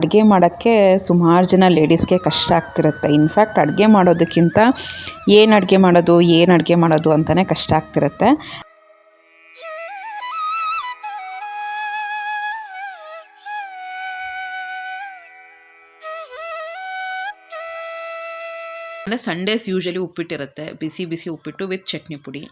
ಅಡುಗೆ ಮಾಡೋಕ್ಕೆ ಸುಮಾರು ಜನ ಲೇಡೀಸ್ಗೆ ಕಷ್ಟ ಆಗ್ತಿರುತ್ತೆ. ಇನ್ಫ್ಯಾಕ್ಟ್ ಅಡುಗೆ ಮಾಡೋದಕ್ಕಿಂತ ಏನು ಅಡುಗೆ ಮಾಡೋದು, ಏನು ಅಡುಗೆ ಮಾಡೋದು ಅಂತಲೇ ಕಷ್ಟ ಆಗ್ತಿರುತ್ತೆ. ಅಂದರೆ ಸಂಡೇಸ್ ಯೂಶಲಿ ಉಪ್ಪಿಟ್ಟಿರುತ್ತೆ. ಬಿಸಿ ಬಿಸಿ ಉಪ್ಪಿಟ್ಟು ವಿತ್ ಚಟ್ನಿ ಪುಡಿ.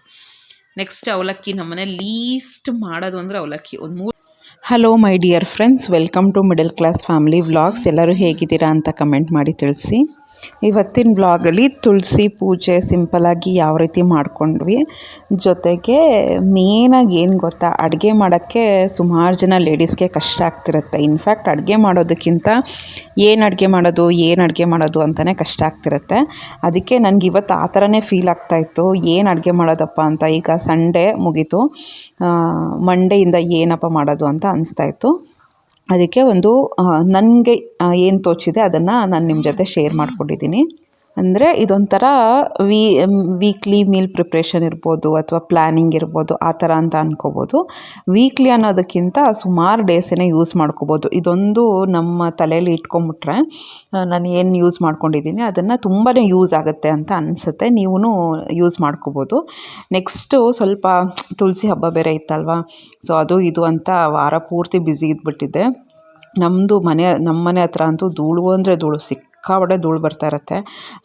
ನೆಕ್ಸ್ಟ್ ಅವಲಕ್ಕಿ ನಮ್ಮನೆ ಲೀಸ್ಟ್ ಮಾಡೋದು ಅಂದರೆ ಅವಲಕ್ಕಿ. ಒಂದು ಮೂರು hello my dear friends welcome to middle class family vlogs ಎಲ್ಲರೂ ಹೇಗಿದ್ದೀರಾ ಅಂತ ಕಮೆಂಟ್ ಮಾಡಿ ತಿಳಿಸಿ. ಇವತ್ತಿನ ಬ್ಲಾಗಲ್ಲಿ ತುಳಸಿ ಪೂಜೆ ಸಿಂಪಲಾಗಿ ಯಾವ ರೀತಿ ಮಾಡ್ಕೊಂಡ್ವಿ. ಜೊತೆಗೆ ಮೇನಾಗಿ ಏನು ಗೊತ್ತಾ, ಅಡುಗೆ ಮಾಡೋಕ್ಕೆ ಸುಮಾರು ಜನ ಲೇಡೀಸ್ಗೆ ಕಷ್ಟ ಆಗ್ತಿರುತ್ತೆ. ಇನ್ಫ್ಯಾಕ್ಟ್ ಅಡುಗೆ ಮಾಡೋದಕ್ಕಿಂತ ಏನು ಅಡುಗೆ ಮಾಡೋದು, ಏನು ಅಡುಗೆ ಮಾಡೋದು ಅಂತಲೇ ಕಷ್ಟ ಆಗ್ತಿರುತ್ತೆ. ಅದಕ್ಕೆ ನನಗೆ ಇವತ್ತು ಆ ಥರನೇ ಫೀಲ್ ಆಗ್ತಾಯಿತ್ತು ಏನು ಅಡುಗೆ ಮಾಡೋದಪ್ಪ ಅಂತ ಈಗ ಸಂಡೇ ಮುಗೀತು. ಮಂಡೆಯಿಂದ ಏನಪ್ಪ ಮಾಡೋದು ಅಂತ ಅನಿಸ್ತಾಯಿತ್ತು ಅದಕ್ಕೆ ಒಂದು ನನಗೆ ಏನು ತೋಚಿದೆ ಅದನ್ನು ನಾನು ನಿಮ್ಮ ಜೊತೆ ಶೇರ್ ಮಾಡ್ಕೊಂಡಿದ್ದೀನಿ ಅಂದರೆ ಇದೊಂಥರ ವೀ ವೀಕ್ಲಿ ಮೀಲ್ ಪ್ರಿಪ್ರೇಷನ್ ಇರ್ಬೋದು ಅಥವಾ ಪ್ಲ್ಯಾನಿಂಗ್ ಇರ್ಬೋದು, ಆ ಥರ ಅಂತ ಅನ್ಕೋಬೋದು. ವೀಕ್ಲಿ ಅನ್ನೋದಕ್ಕಿಂತ ಸುಮಾರು ಡೇಸೇ ಯೂಸ್ ಮಾಡ್ಕೋಬೋದು. ಇದೊಂದು ನಮ್ಮ ತಲೆಯಲ್ಲಿ ಇಟ್ಕೊಂಬಿಟ್ರೆ ನಾನು ಏನು ಯೂಸ್ ಮಾಡ್ಕೊಂಡಿದ್ದೀನಿ ಅದನ್ನು ತುಂಬಾ ಯೂಸ್ ಆಗುತ್ತೆ ಅಂತ ಅನಿಸುತ್ತೆ. ನೀವು ಯೂಸ್ ಮಾಡ್ಕೋಬೋದು. ನೆಕ್ಸ್ಟು ಸ್ವಲ್ಪ ತುಳಸಿ ಹಬ್ಬ ಬೇರೆ ಇತ್ತಲ್ವ? ಸೊ ಅದು, ಇದು ಅಂತ ವಾರ ಪೂರ್ತಿ ಬ್ಯುಸಿ ಇದ್ಬಿಟ್ಟಿದ್ದೆ ನಮ್ಮದು ಮನೆ ನಮ್ಮ ಮನೆ ಹತ್ರ ಅಂತೂ ಧೂಳು ಅಂದರೆ ಧೂಳು ಸಿಕ್ಕ ಸಿಕ್ಕಾಪಟ್ಟೆ ಧೂಳು ಬರ್ತಾ ಇರುತ್ತೆ.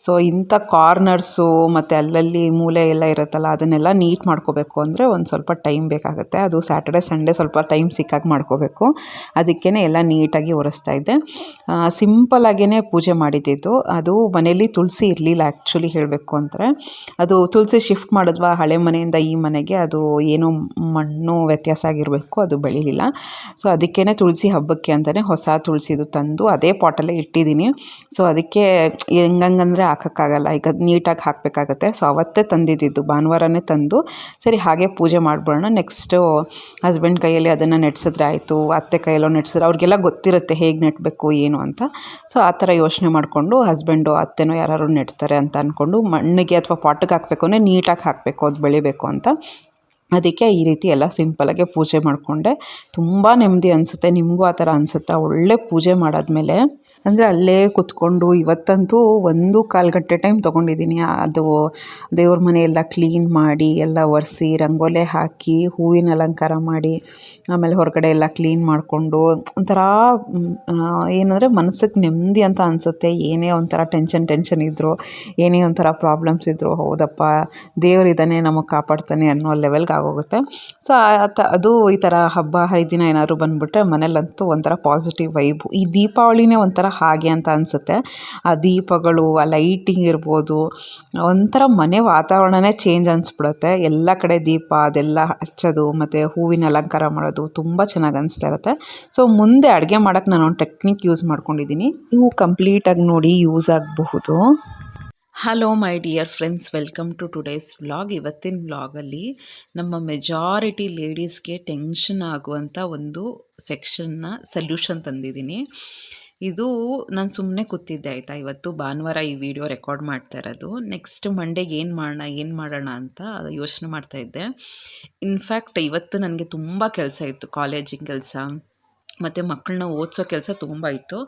ಸೊ ಇಂಥ ಕಾರ್ನರ್ಸು ಮತ್ತು ಅಲ್ಲಲ್ಲಿ ಮೂಲೆ ಎಲ್ಲ ಇರುತ್ತಲ್ಲ, ಅದನ್ನೆಲ್ಲ ನೀಟ್ ಮಾಡ್ಕೋಬೇಕು ಅಂದರೆ ಒಂದು ಸ್ವಲ್ಪ ಟೈಮ್ ಬೇಕಾಗುತ್ತೆ. ಅದು ಸ್ಯಾಟರ್ಡೆ ಸಂಡೇ ಸ್ವಲ್ಪ ಟೈಮ್ ಸಿಕ್ಕಾಗಿ ಮಾಡ್ಕೋಬೇಕು. ಅದಕ್ಕೇ ಎಲ್ಲ ನೀಟಾಗಿ ಒರೆಸ್ತಾ ಇದ್ದೆ. ಸಿಂಪಲಾಗೇ ಪೂಜೆ ಮಾಡಿದ್ದಿದ್ದು ಅದು ಮನೇಲಿ ತುಳಸಿ ಇರಲಿಲ್ಲ ಆ್ಯಕ್ಚುಲಿ ಹೇಳಬೇಕು ಅಂದರೆ. ಅದು ತುಳಸಿ ಶಿಫ್ಟ್ ಮಾಡಿದ್ವಾ ಹಳೆ ಮನೆಯಿಂದ ಈ ಮನೆಗೆ, ಅದು ಏನೋ ಮಣ್ಣು ವ್ಯತ್ಯಾಸ ಆಗಿರಬೇಕು, ಅದು ಬೆಳೀಲಿಲ್ಲ. ಸೊ ಅದಕ್ಕೇ ತುಳಸಿ ಹಬ್ಬಕ್ಕೆ ಅಂತಲೇ ಹೊಸ ತುಳಸಿದು ತಂದು ಅದೇ ಪಾಟಲ್ಲೇ ಇಟ್ಟಿದ್ದೀನಿ. ಸೊ ಅದಕ್ಕೆ ಹೆಂಗಂಗಂದ್ರೆ ಹಾಕೋಕ್ಕಾಗಲ್ಲ. ಈಗ ಅದು ನೀಟಾಗಿ ಹಾಕಬೇಕಾಗತ್ತೆ. ಸೊ ಅವತ್ತೇ ತಂದಿದ್ದಿದ್ದು. ಭಾನುವಾರನೇ ತಂದು. ಸರಿ, ಹಾಗೆ ಪೂಜೆ ಮಾಡಿಬಿಡೋಣ. ನೆಕ್ಸ್ಟು ಹಸ್ಬೆಂಡ್ ಕೈಯಲ್ಲಿ ಅದನ್ನು ನೆಡ್ಸಿದ್ರೆ ಆಯಿತು. ಅತ್ತೆ ಕೈಯಲ್ಲೋ ನೆಡ್ಸಿದ್ರೆ ಅವ್ರಿಗೆಲ್ಲ ಗೊತ್ತಿರುತ್ತೆ ಹೇಗೆ ನೆಟ್ಟಬೇಕು ಏನು ಅಂತ. ಸೊ ಆ ಥರ ಯೋಚನೆ ಮಾಡಿಕೊಂಡು ಹಸ್ಬೆಂಡು ಅತ್ತೆನೋ ಯಾರು ನೆಡ್ತಾರೆ ಅಂತ ಅಂದ್ಕೊಂಡು ಮಣ್ಣಿಗೆ ಅಥವಾ ಪಾಟಿಗೆ ಹಾಕಬೇಕು ಅಂದರೆ ನೀಟಾಗಿ ಹಾಕಬೇಕು, ಅದು ಬೆಳಿಬೇಕು ಅಂತ. ಅದಕ್ಕೆ ಈ ರೀತಿ ಎಲ್ಲ ಸಿಂಪಲಾಗೆ ಪೂಜೆ ಮಾಡಿಕೊಂಡೆ. ತುಂಬ ನೆಮ್ಮದಿ ಅನಿಸುತ್ತೆ. ನಿಮಗೂ ಆ ಥರ ಅನಿಸುತ್ತಾ? ಒಳ್ಳೆ ಪೂಜೆ ಮಾಡಾದಮೇಲೆ ಅಂದರೆ ಅಲ್ಲೇ ಕೂತ್ಕೊಂಡು ಇವತ್ತಂತೂ ಒಂದು ಕಾಲು ಗಂಟೆ ಟೈಮ್ ತೊಗೊಂಡಿದ್ದೀನಿ. ಅದು ದೇವ್ರ ಮನೆಯೆಲ್ಲ ಕ್ಲೀನ್ ಮಾಡಿ, ಎಲ್ಲ ಒರೆಸಿ, ರಂಗೋಲೆ ಹಾಕಿ, ಹೂವಿನ ಅಲಂಕಾರ ಮಾಡಿ, ಆಮೇಲೆ ಹೊರಗಡೆ ಎಲ್ಲ ಕ್ಲೀನ್ ಮಾಡಿಕೊಂಡು ಒಂಥರ ಏನಂದರೆ ಮನಸ್ಸಿಗೆ ನೆಮ್ಮದಿ ಅಂತ ಅನಿಸುತ್ತೆ. ಏನೇ ಒಂಥರ ಟೆನ್ಷನ್ ಟೆನ್ಷನ್ ಇದ್ದರೂ ಏನೇ ಒಂಥರ ಪ್ರಾಬ್ಲಮ್ಸ್ ಇದ್ದರೂ ಹೌದಪ್ಪ ದೇವರಿದ್ದಾನೆ ನಮಗೆ ಕಾಪಾಡ್ತಾನೆ ಅನ್ನೋ ಲೆವೆಲ್ಗೆ ಆಗೋಗುತ್ತೆ. ಸೊ ಅದು ಈ ಥರ ಹಬ್ಬ, ಹರಿದಿನ ಏನಾದರೂ ಬಂದುಬಿಟ್ರೆ ಮನೇಲಂತೂ ಒಂಥರ ಪಾಸಿಟಿವ್ ವೈಬು ಈ ದೀಪಾವಳಿನೇ ಒಂಥರ ಹಾಗೆ ಅಂತ ಅನಿಸುತ್ತೆ. ಆ ದೀಪಗಳು, ಆ ಲೈಟಿಂಗ್ ಇರ್ಬೋದು, ಒಂಥರ ಮನೆ ವಾತಾವರಣನೇ ಚೇಂಜ್ ಅನಿಸ್ಬಿಡುತ್ತೆ. ಎಲ್ಲ ಕಡೆ ದೀಪ, ಅದೆಲ್ಲ ಹಚ್ಚೋದು, ಮತ್ತು ಹೂವಿನ ಅಲಂಕಾರ ಮಾಡೋದು ತುಂಬ ಚೆನ್ನಾಗಿ ಅನಿಸ್ತಾ ಇರುತ್ತೆ. ಸೊ ಮುಂದೆ ಅಡುಗೆ ಮಾಡೋಕ್ಕೆ ನಾನು ಒಂದು ಟೆಕ್ನಿಕ್ ಯೂಸ್ ಮಾಡ್ಕೊಂಡಿದ್ದೀನಿ. ನೀವು ಕಂಪ್ಲೀಟಾಗಿ ನೋಡಿ ಯೂಸ್ ಆಗಬಹುದು. Hello my dear friends welcome to today's vlog ಇವತ್ತಿನ ವ್ಲಾಗಲ್ಲಿ ನಮ್ಮ ಮೆಜಾರಿಟಿ ಲೇಡೀಸ್ಗೆ ಟೆನ್ಷನ್ ಆಗುವಂಥ ಒಂದು ಸೆಕ್ಷನ್ನ ಸಲ್ಯೂಷನ್ ತಂದಿದ್ದೀನಿ. ಇದು ನಾನು ಸುಮ್ಮನೆ ಕೂತಿದ್ದೆ, ಆಯಿತಾ? ಇವತ್ತು ಭಾನುವಾರ ಈ ವಿಡಿಯೋ ರೆಕಾರ್ಡ್ ಮಾಡ್ತಾ ಇರೋದು. ನೆಕ್ಸ್ಟ್ ಮಂಡೇಗೆ ಏನು ಮಾಡೋಣ ಏನು ಮಾಡೋಣ ಅಂತ ಯೋಚನೆ ಮಾಡ್ತಾಯಿದ್ದೆ ಇನ್ಫ್ಯಾಕ್ಟ್ ಇವತ್ತು ನನಗೆ ತುಂಬ ಕೆಲಸ ಇತ್ತು ಕಾಲೇಜಿನ ಕೆಲಸ. ಮತ್ತು ಮಕ್ಕಳನ್ನ ಓದಿಸೋ ಕೆಲಸ ತುಂಬ ಇತ್ತು.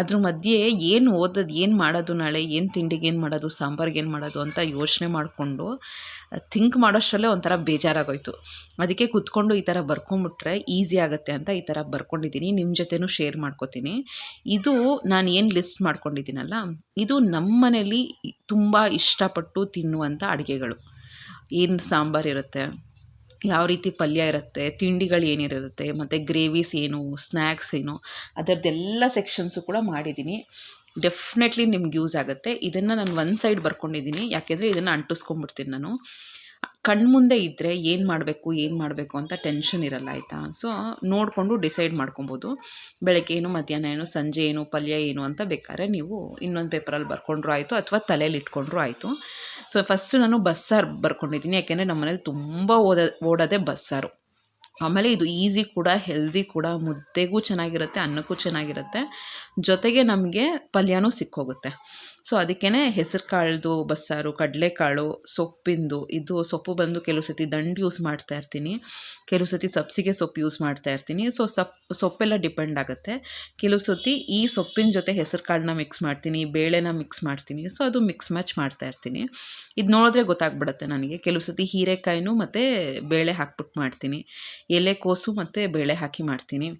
ಅದ್ರ ಮಧ್ಯೆ ಏನು ಓದೋದು, ಏನು ಮಾಡೋದು ನಾಳೆ, ಏನು ತಿಂಡಿಗೆ ಏನು ಮಾಡೋದು, ಸಾಂಬಾರ್ಗೆ ಏನು ಮಾಡೋದು ಅಂತ ಯೋಚನೆ ಮಾಡಿಕೊಂಡು, ಥಿಂಕ್ ಮಾಡೋಷ್ಟರಲ್ಲೇ ಒಂಥರ ಬೇಜಾರಾಗೋಯ್ತು. ಅದಕ್ಕೆ ಕೂತ್ಕೊಂಡು ಈ ಥರ ಬರ್ಕೊಂಬಿಟ್ರೆ ಈಸಿ ಆಗುತ್ತೆ ಅಂತ ಈ ಥರ ಬರ್ಕೊಂಡಿದ್ದೀನಿ. ನಿಮ್ಮ ಜೊತೆನೂ ಶೇರ್ ಮಾಡ್ಕೋತೀನಿ. ಇದು ನಾನು ಏನು ಲಿಸ್ಟ್ ಮಾಡ್ಕೊಂಡಿದ್ದೀನಲ್ಲ, ಇದು ನಮ್ಮ ಮನೇಲಿ ತುಂಬ ಇಷ್ಟಪಟ್ಟು ತಿನ್ನುವಂಥ ಅಡುಗೆಗಳು. ಏನು ಸಾಂಬಾರಿರುತ್ತೆ ಯಾವ ರೀತಿ ಪಲ್ಯ ಇರುತ್ತೆ, ತಿಂಡಿಗಳು ಏನಿರುತ್ತೆ, ಮತ್ತು ಗ್ರೇವೀಸ್ ಏನು ಸ್ನ್ಯಾಕ್ಸ್ ಏನು ಅದರದ್ದೆಲ್ಲ ಸೆಕ್ಷನ್ಸು ಕೂಡ ಮಾಡಿದ್ದೀನಿ. ಡೆಫಿನೆಟ್ಲಿ ನಿಮ್ಗೆ ಯೂಸ್ ಆಗುತ್ತೆ. ಇದನ್ನು ನಾನು ಒಂದು ಸೈಡ್ ಬರ್ಕೊಂಡಿದ್ದೀನಿ. ಯಾಕೆಂದರೆ ಇದನ್ನು ಅಂಟಿಸ್ಕೊಂಡ್ಬಿಡ್ತೀನಿ ನಾನು. ಕಣ್ಮುಂದೆ ಇದ್ದರೆ ಏನು ಮಾಡಬೇಕು ಏನು ಮಾಡಬೇಕು ಅಂತ ಟೆನ್ಷನ್ ಇರಲ್ಲ, ಆಯಿತಾ? ಸೊ ನೋಡಿಕೊಂಡು ಡಿಸೈಡ್ ಮಾಡ್ಕೊಬೋದು. ಬೆಳಗ್ಗೆ ಏನು, ಮಧ್ಯಾಹ್ನ ಏನು, ಸಂಜೆ ಏನು, ಪಲ್ಯ ಏನು ಅಂತ ಬೇಕಾದ್ರೆ ನೀವು ಇನ್ನೊಂದು ಪೇಪರಲ್ಲಿ ಬರ್ಕೊಂಡ್ರೂ ಆಯಿತು, ಅಥವಾ ತಲೆಯಲ್ಲಿ ಇಟ್ಕೊಂಡ್ರೂ ಆಯಿತು. ಸೊ ಫಸ್ಟು ನಾನು ಬಸ್ಸಾರು ಬರ್ಕೊಂಡಿದ್ದೀನಿ, ಯಾಕೆಂದರೆ ನಮ್ಮ ಮನೇಲಿ ತುಂಬ ಓದ, ಓಡೋದೇ ಬಸ್ಸಾರು. ಆಮೇಲೆ ಇದು ಈಸಿ ಕೂಡ ಹೆಲ್ದಿ ಕೂಡ, ಮುದ್ದೆಗೂ ಚೆನ್ನಾಗಿರುತ್ತೆ, ಅನ್ನಕ್ಕೂ ಚೆನ್ನಾಗಿರುತ್ತೆ. ಜೊತೆಗೆ ನಮಗೆ ಪಲ್ಯನೂ ಸಿಕ್ಕೋಗುತ್ತೆ. ಸೊ ಅದಕ್ಕೇ ಹೆಸರು ಕಾಳ್ದು ಬಸ್ಸಾರು, ಕಡಲೆಕಾಳು, ಸೊಪ್ಪಿಂದು, ಇದು ಸೊಪ್ಪು ಬಂದು ಕೆಲವು ಸತಿ ದಂಡು ಯೂಸ್ ಮಾಡ್ತಾ ಇರ್ತೀನಿ. ಕೆಲವು ಸತಿ ಸಬ್ಸಿಗೆ ಸೊಪ್ಪು ಯೂಸ್ ಮಾಡ್ತಾ ಇರ್ತೀನಿ. ಸೊ ಸಪ್, ಸೊಪ್ಪೆಲ್ಲ ಡಿಪೆಂಡ್ ಆಗುತ್ತೆ. ಕೆಲವು ಸತಿ ಈ ಸೊಪ್ಪಿನ ಜೊತೆ ಹೆಸರು ಕಾಳನ್ನ ಮಿಕ್ಸ್ ಮಾಡ್ತೀನಿ, ಬೇಳೆನ ಮಿಕ್ಸ್ ಮಾಡ್ತೀನಿ. ಸೊ ಅದು ಮಿಕ್ಸ್ ಮ್ಯಾಚ್ ಮಾಡ್ತಾ ಇರ್ತೀನಿ. ಇದು ನೋಡಿದ್ರೆ ಗೊತ್ತಾಗ್ಬಿಡುತ್ತೆ ನನಗೆ. ಕೆಲವು ಸತಿ ಹೀರೆಕಾಯಿನೂ ಮತ್ತು ಬೇಳೆ ಹಾಕ್ಬಿಟ್ಟು ಮಾಡ್ತೀನಿ. ಎಲೆಕೋಸು ಮತ್ತು ಬೇಳೆ ಹಾಕಿ ಮಾಡ್ತೀನಿ.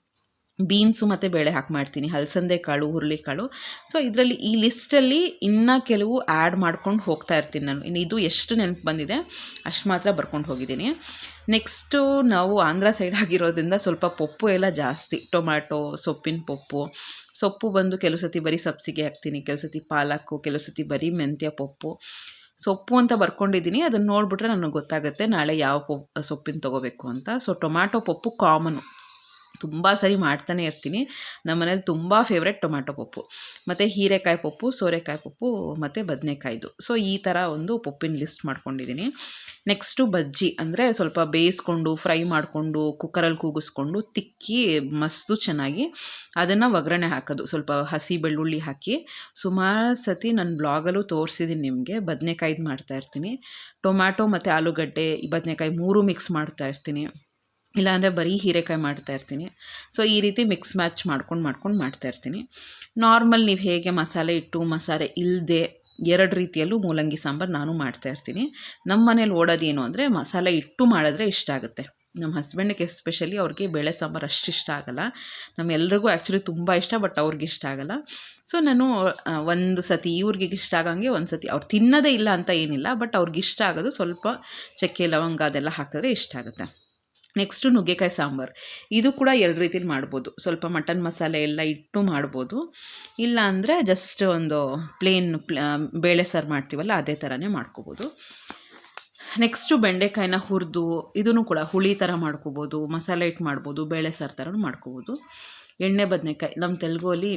ಬೀನ್ಸು ಮತ್ತು ಬೇಳೆ ಹಾಕಿ ಮಾಡ್ತೀನಿ. ಹಲಸಂದೆ ಕಾಳು ಹುರುಳಿಕಾಳು ಸೊ ಇದರಲ್ಲಿ ಈ ಲಿಸ್ಟಲ್ಲಿ ಇನ್ನೂ ಕೆಲವು ಆ್ಯಡ್ ಮಾಡ್ಕೊಂಡು ಹೋಗ್ತಾ ಇರ್ತೀನಿ ನಾನು. ಇನ್ನು ಇದು ಎಷ್ಟು ನೆನಪು ಬಂದಿದೆ, ಅಷ್ಟು ಮಾತ್ರ ಬರ್ಕೊಂಡು ಹೋಗಿದ್ದೀನಿ. ನೆಕ್ಸ್ಟು ನಾವು ಆಂಧ್ರ ಸೈಡ್ ಆಗಿರೋದ್ರಿಂದ ಸ್ವಲ್ಪ ಪಪ್ಪು ಎಲ್ಲ ಜಾಸ್ತಿ. ಟೊಮ್ಯಾಟೊ ಸೊಪ್ಪಿನ ಪಪ್ಪು. ಸೊಪ್ಪು ಬಂದು ಕೆಲವು ಸತಿ ಬರೀ ಸಬ್ಸಿಗೆ ಹಾಕ್ತೀನಿ. ಕೆಲವು ಸತಿ ಪಾಲಕ್ಕು ಕೆಲವು ಸತಿ ಬರೀ ಮೆಂತ್ಯ ಪಪ್ಪು. ಸೊಪ್ಪು ಅಂತ ಬರ್ಕೊಂಡಿದ್ದೀನಿ. ಅದನ್ನು ನೋಡಿಬಿಟ್ರೆ ನನಗೆ ಗೊತ್ತಾಗುತ್ತೆ ನಾಳೆ ಯಾವ ಪೊ ಸೊಪ್ಪಿನ ತೊಗೋಬೇಕು ಅಂತ. ಸೊ ಟೊಮ್ಯಾಟೊ ಪಪ್ಪು ಕಾಮನು ತುಂಬ ಸರಿ ಮಾಡ್ತಾನೆ ಇರ್ತೀನಿ. ನಮ್ಮ ಮನೇಲಿ ತುಂಬ ಫೇವ್ರೆಟ್ ಟೊಮ್ಯಾಟೊ ಪಪ್ಪು. ಮತ್ತು ಹೀರೆಕಾಯಿ ಪಪ್ಪು, ಸೋರೆಕಾಯಿ ಪಪ್ಪು, ಮತ್ತು ಬದನೆಕಾಯ್ದು. ಸೊ ಈ ಥರ ಒಂದು ಪಪ್ಪಿನ ಲಿಸ್ಟ್ ಮಾಡ್ಕೊಂಡಿದ್ದೀನಿ ನೆಕ್ಸ್ಟು ಬಜ್ಜಿ ಅಂದರೆ ಸ್ವಲ್ಪ ಬೇಯಿಸ್ಕೊಂಡು ಫ್ರೈ ಮಾಡಿಕೊಂಡು ಕುಕ್ಕರಲ್ಲಿ ಕೂಗಿಸ್ಕೊಂಡು, ತಿಕ್ಕಿ ಮಸ್ತು ಚೆನ್ನಾಗಿ ಅದನ್ನು ಒಗ್ಗರಣೆ ಹಾಕೋದು. ಸ್ವಲ್ಪ ಹಸಿ ಬೆಳ್ಳುಳ್ಳಿ ಹಾಕಿ. ಸುಮಾರು ಸತಿ ನನ್ನ ಬ್ಲಾಗಲ್ಲೂ ತೋರಿಸಿದ್ದೀನಿ ನಿಮಗೆ. ಬದನೆಕಾಯ್ದು ಮಾಡ್ತಾಯಿರ್ತೀನಿ ಟೊಮ್ಯಾಟೊ ಮತ್ತು ಆಲೂಗಡ್ಡೆ ಬದನೆಕಾಯಿ ಮೂರು ಮಿಕ್ಸ್ ಮಾಡ್ತಾ ಇರ್ತೀನಿ. ಇಲ್ಲಾಂದರೆ ಬರೀ ಹೀರೆಕಾಯಿ ಮಾಡ್ತಾ ಇರ್ತೀನಿ. ಸೊ ಈ ರೀತಿ ಮಿಕ್ಸ್ ಮ್ಯಾಚ್ ಮಾಡ್ಕೊಂಡು ಮಾಡ್ಕೊಂಡು ಮಾಡ್ತಾ ಇರ್ತೀನಿ. ನಾರ್ಮಲ್ ನೀವು ಹೇಗೆ ಮಸಾಲೆ ಇಟ್ಟು, ಮಸಾಲೆ ಇಲ್ಲದೆ ಎರಡು ರೀತಿಯಲ್ಲೂ ಮೂಲಂಗಿ ಸಾಂಬಾರು ನಾನು ಮಾಡ್ತಾ ಇರ್ತೀನಿ. ನಮ್ಮ ಮನೇಲಿ ಓಡೋದೇನು ಅಂದರೆ ಮಸಾಲೆ ಇಟ್ಟು ಮಾಡಿದ್ರೆ ಇಷ್ಟ ಆಗುತ್ತೆ. ನಮ್ಮ ಹಸ್ಬೆಂಡಿಗೆ ಎಸ್ಪೆಷಲಿ ಅವ್ರಿಗೆ ಬೇಳೆ ಸಾಂಬಾರು ಅಷ್ಟು ಇಷ್ಟ ಆಗಲ್ಲ. ನಮ್ಮೆಲ್ರಿಗೂ ಆ್ಯಕ್ಚುಲಿ ತುಂಬ ಇಷ್ಟ ಬಟ್ ಅವ್ರಿಗೆ ಇಷ್ಟ ಆಗಲ್ಲ. ಸೊ ನಾನು ಒಂದು ಸತಿ ಇವ್ರಿಗೆ ಇಷ್ಟ ಆಗಂಗೆ ಒಂದು ಸತಿ ಅವ್ರು ತಿನ್ನೋದೇ ಇಲ್ಲ ಅಂತ ಏನಿಲ್ಲ ಬಟ್ ಅವ್ರಿಗೆ ಇಷ್ಟ ಆಗೋದು ಸ್ವಲ್ಪ ಚಕ್ಕೆ, ಲವಂಗ ಅದೆಲ್ಲ ಹಾಕಿದ್ರೆ ಇಷ್ಟ ಆಗುತ್ತೆ. ನೆಕ್ಸ್ಟು ನುಗ್ಗೆಕಾಯಿ ಸಾಂಬಾರು. ಇದು ಕೂಡ ಎರಡು ರೀತಿಲಿ ಮಾಡ್ಬೋದು. ಸ್ವಲ್ಪ ಮಟನ್ ಮಸಾಲೆ ಎಲ್ಲ ಇಟ್ಟು ಮಾಡ್ಬೋದು. ಇಲ್ಲ ಅಂದರೆ ಜಸ್ಟ್ ಒಂದು ಪ್ಲೇನ್ ಪ್ಲ ಬೇಳೆ ಸಾರು ಮಾಡ್ತೀವಲ್ಲ ಅದೇ ಥರನೇ ಮಾಡ್ಕೋಬೋದು. ನೆಕ್ಸ್ಟು ಬೆಂಡೆಕಾಯಿನ ಹುರಿದು ಇದನ್ನು ಕೂಡ ಹುಳಿ ಥರ ಮಾಡ್ಕೋಬೋದು, ಮಸಾಲೆ ಇಟ್ಟು ಮಾಡ್ಬೋದು, ಬೇಳೆ ಸಾರು ಥರ ಮಾಡ್ಕೋಬೋದು. ಎಣ್ಣೆ ಬದನೆಕಾಯಿ ನಮ್ಮ ತೆಲುಗಲ್ಲಿ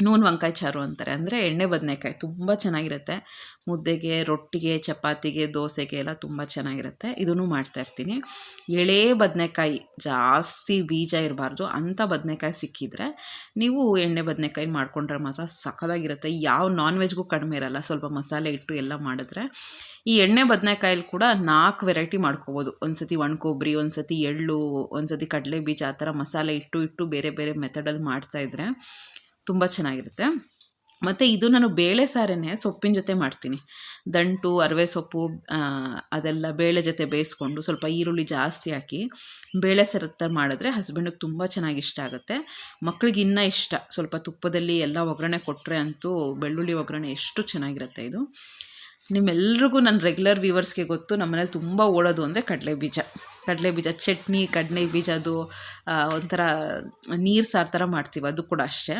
ನೂನ್ ವಂಕಾಯಿ ಚಾರು ಅಂತಾರೆ. ಅಂದರೆ ಎಣ್ಣೆ ಬದನೆಕಾಯಿ ತುಂಬ ಚೆನ್ನಾಗಿರುತ್ತೆ. ಮುದ್ದೆಗೆ, ರೊಟ್ಟಿಗೆ, ಚಪಾತಿಗೆ, ದೋಸೆಗೆ ಎಲ್ಲ ತುಂಬ ಚೆನ್ನಾಗಿರುತ್ತೆ. ಇದನ್ನು ಮಾಡ್ತಾಯಿರ್ತೀನಿ ಎಳೆ ಬದನೆಕಾಯಿ ಜಾಸ್ತಿ ಬೀಜ ಇರಬಾರ್ದು. ಅಂಥ ಬದನೆಕಾಯಿ ಸಿಕ್ಕಿದ್ರೆ ನೀವು ಎಣ್ಣೆ ಬದನೆಕಾಯಿ ಮಾಡ್ಕೊಂಡ್ರೆ ಮಾತ್ರ ಸಖದಾಗಿರುತ್ತೆ ಯಾವ ನಾನ್ ವೆಜ್ಗೂ ಕಡಿಮೆ ಇರಲ್ಲ. ಸ್ವಲ್ಪ ಮಸಾಲೆ ಇಟ್ಟು ಎಲ್ಲ ಮಾಡಿದ್ರೆ ಈ ಎಣ್ಣೆ ಬದನೆಕಾಯಲ್ಲಿ ಕೂಡ ನಾಲ್ಕು ವೆರೈಟಿ ಮಾಡ್ಕೋಬೋದು. ಒಂದು ಸತಿ ಒಣ ಕೊಬ್ಬರಿ ಒಂದು ಸತಿ ಎಳ್ಳು ಒಂದು ಸತಿ ಕಡಲೆ ಬೀಜ ಆ ಥರ ಮಸಾಲೆ ಇಟ್ಟು ಇಟ್ಟು ಬೇರೆ ಬೇರೆ ಮೆಥಡಲ್ಲಿ ಮಾಡ್ತಾಯಿದ್ರೆ ತುಂಬ ಚೆನ್ನಾಗಿರುತ್ತೆ. ಮತ್ತು ಇದು ನಾನು ಬೇಳೆ ಸಾರೇ ಸೊಪ್ಪಿನ ಜೊತೆ ಮಾಡ್ತೀನಿ. ದಂಟು, ಅರವೆ ಸೊಪ್ಪು ಅದೆಲ್ಲ ಬೇಳೆ ಜೊತೆ ಬೇಯಿಸ್ಕೊಂಡು ಸ್ವಲ್ಪ ಈರುಳ್ಳಿ ಜಾಸ್ತಿ ಹಾಕಿ ಬೇಳೆ ಸಾರು ಥರ ಮಾಡಿದ್ರೆ ಹಸ್ಬೆಂಡಿಗೆ ತುಂಬ ಚೆನ್ನಾಗಿ ಇಷ್ಟ ಆಗುತ್ತೆ. ಮಕ್ಳಿಗೆ ಇನ್ನೂ ಇಷ್ಟ. ಸ್ವಲ್ಪ ತುಪ್ಪದಲ್ಲಿ ಎಲ್ಲ ಒಗ್ಗರಣೆ ಕೊಟ್ಟರೆ ಅಂತೂ ಬೆಳ್ಳುಳ್ಳಿ ಒಗ್ಗರಣೆ ಎಷ್ಟು ಚೆನ್ನಾಗಿರುತ್ತೆ ಇದು. ನಿಮ್ಮೆಲ್ರಿಗೂ ನನ್ನ ರೆಗ್ಯುಲರ್ ವ್ಯೂವರ್ಸ್ಗೆ ಗೊತ್ತು ನಮ್ಮ ಮನೇಲಿ ತುಂಬ ಓಡೋದು ಅಂದರೆ ಕಡಲೆ ಬೀಜ ಕಡಲೆ ಬೀಜ, ಚಟ್ನಿ, ಕಡಲೆ ಬೀಜ ಅದು ಒಂಥರ ನೀರು ಸಾರು ಥರ ಮಾಡ್ತೀವಿ ಅದು ಕೂಡ ಅಷ್ಟೇ.